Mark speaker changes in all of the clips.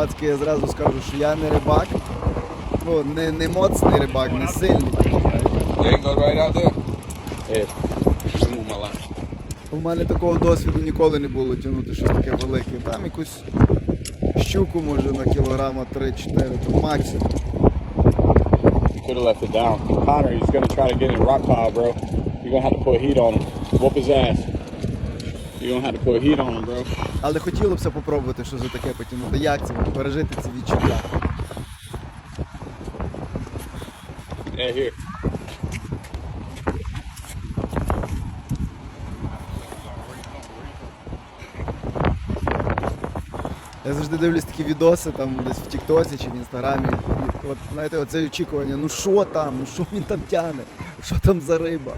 Speaker 1: Пацки, я зразу скажу, що я не рибак. Ну, не, не моцний рибак, не сильний.
Speaker 2: Line.
Speaker 1: У мене такого досвіду ніколи не було тягнути щось таке велике. Там якусь щуку може на кілограма 3-4, то максимум.
Speaker 2: You could have left it down. Connor, he's gonna try to get in rock pile, bro. You're gonna have to put heat on him. Whoop his ass. You're gonna have to put heat on him, bro.
Speaker 1: Але хотілося б попробувати, що за таке потягнути. Як це пережити ці відчуття?
Speaker 2: Yeah, here.
Speaker 1: Я завжди дивлюсь такі відоси там десь в Тіктосі чи в Інстаграмі. І От знаєте, оце очікування, ну що там, ну що він там тягне, що там за риба.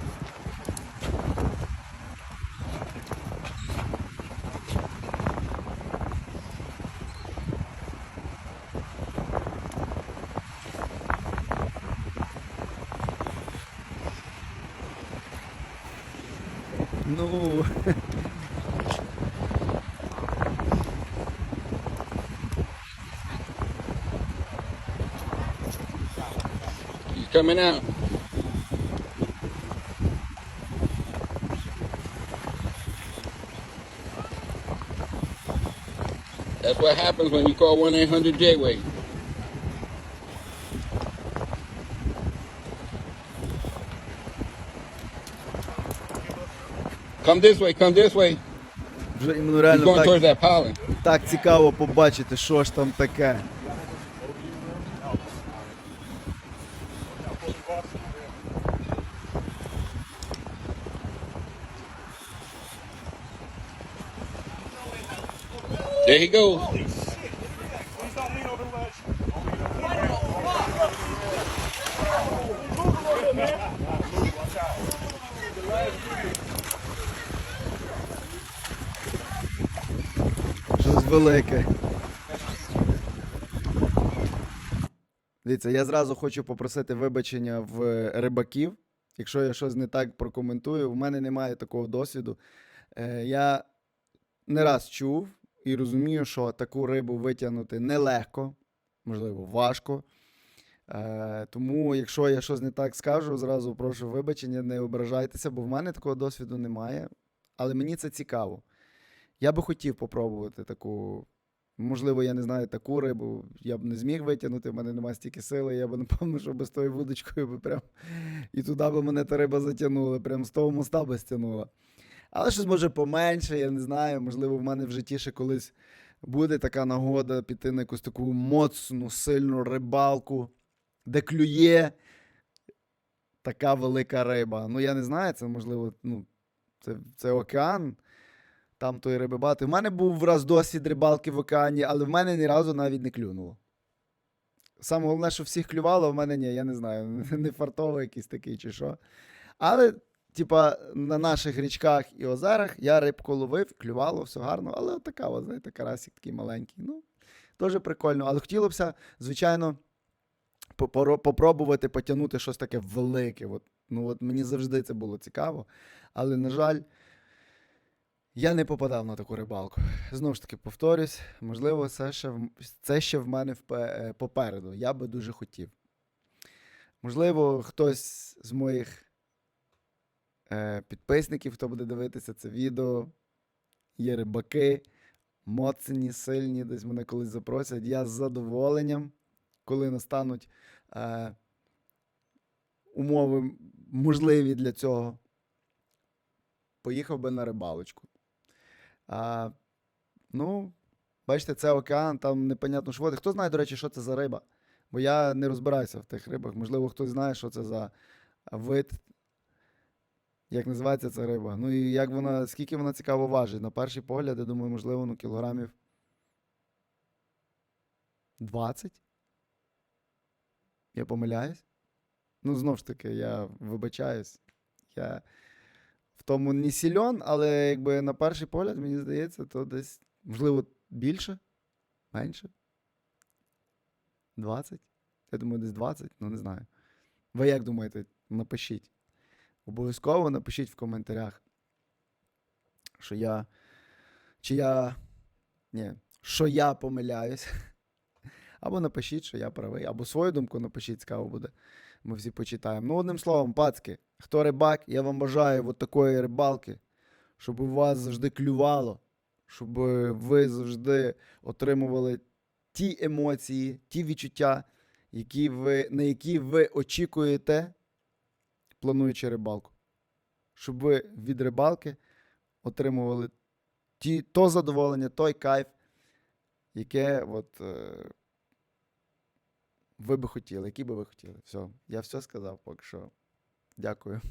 Speaker 1: Ну,
Speaker 2: He's coming out. That's what happens when you call 1 Come this way, come this way.
Speaker 1: вже йому
Speaker 2: He's
Speaker 1: реально
Speaker 2: going
Speaker 1: так,
Speaker 2: towards that piling.
Speaker 1: так цікаво побачити, що ж там таке.
Speaker 2: There he goes.
Speaker 1: Велике. Дивіться, я зразу хочу попросити вибачення в рибаків. Якщо я щось не так прокоментую, в мене немає такого досвіду. Е, я не раз чув і розумію, що таку рибу витягнути нелегко, можливо, важко. Е, тому, якщо я щось не так скажу, зразу прошу вибачення, не ображайтеся, бо в мене такого досвіду немає. Але мені це цікаво. Я би хотів попробувати таку. Можливо, я не знаю таку рибу, я б не зміг витягнути, в мене немає стільки сили, я б напевно, що би з тою вудочкою би прям і туди би мене та риба затягнула, прям з того моста би стягнула. Але щось може поменше, я не знаю. Можливо, в мене в житті ще колись буде така нагода піти на якусь таку моцну, сильну рибалку, де клює така велика риба. Ну, я не знаю, це можливо, ну, це, це океан. Там тої риби багато. У мене був раз досвід рибалки в океані, але в мене ні разу навіть не клюнуло. Саме головне, що всіх клювало, в мене ні, я не знаю, не фартово якийсь такий чи що. Але, типа, на наших річках і озерах я рибку ловив, клювало, все гарно, але така, от, знаєте, карасик такий маленький. Ну, теж прикольно. Але хотілося б, звичайно, попробувати потягнути щось таке велике. От, ну, от мені завжди це було цікаво. Але, на жаль, я не попадав на таку рибалку. Знову ж таки, повторюсь, можливо, це ще, це ще в мене е, попереду. Я би дуже хотів. Можливо, хтось з моїх е, підписників, хто буде дивитися це відео, є рибаки, моцні, сильні, десь мене колись запросять. Я з задоволенням, коли настануть е, умови можливі для цього, поїхав би на рибалочку. А, ну, бачите, це океан, там непонятно що води. Хто знає, до речі, що це за риба? Бо я не розбираюся в тих рибах. Можливо, хтось знає, що це за вид. Як називається ця риба? Ну і як вона, скільки вона цікаво важить? На перший погляд, я думаю, можливо, ну, кілограмів 20? Я помиляюсь? Ну, знову ж таки, я вибачаюсь. Я в тому не сільон, але якби на перший погляд, мені здається, то десь, можливо, більше, менше. 20? Я думаю, десь 20, ну не знаю. Ви як думаєте? Напишіть. Обов'язково напишіть в коментарях, що я. Чи я. Ні, що я помиляюсь. Або напишіть, що я правий, або свою думку напишіть, цікаво буде. Ми всі почитаємо. Ну, одним словом, пацки, хто рибак, я вам бажаю от такої рибалки, щоб у вас завжди клювало, щоб ви завжди отримували ті емоції, ті відчуття, які ви, на які ви очікуєте, плануючи рибалку. Щоб ви від рибалки отримували ті, то задоволення, той кайф, яке от, е, ви би хотіли, які би ви хотіли. Все, я все сказав поки що. Дякую.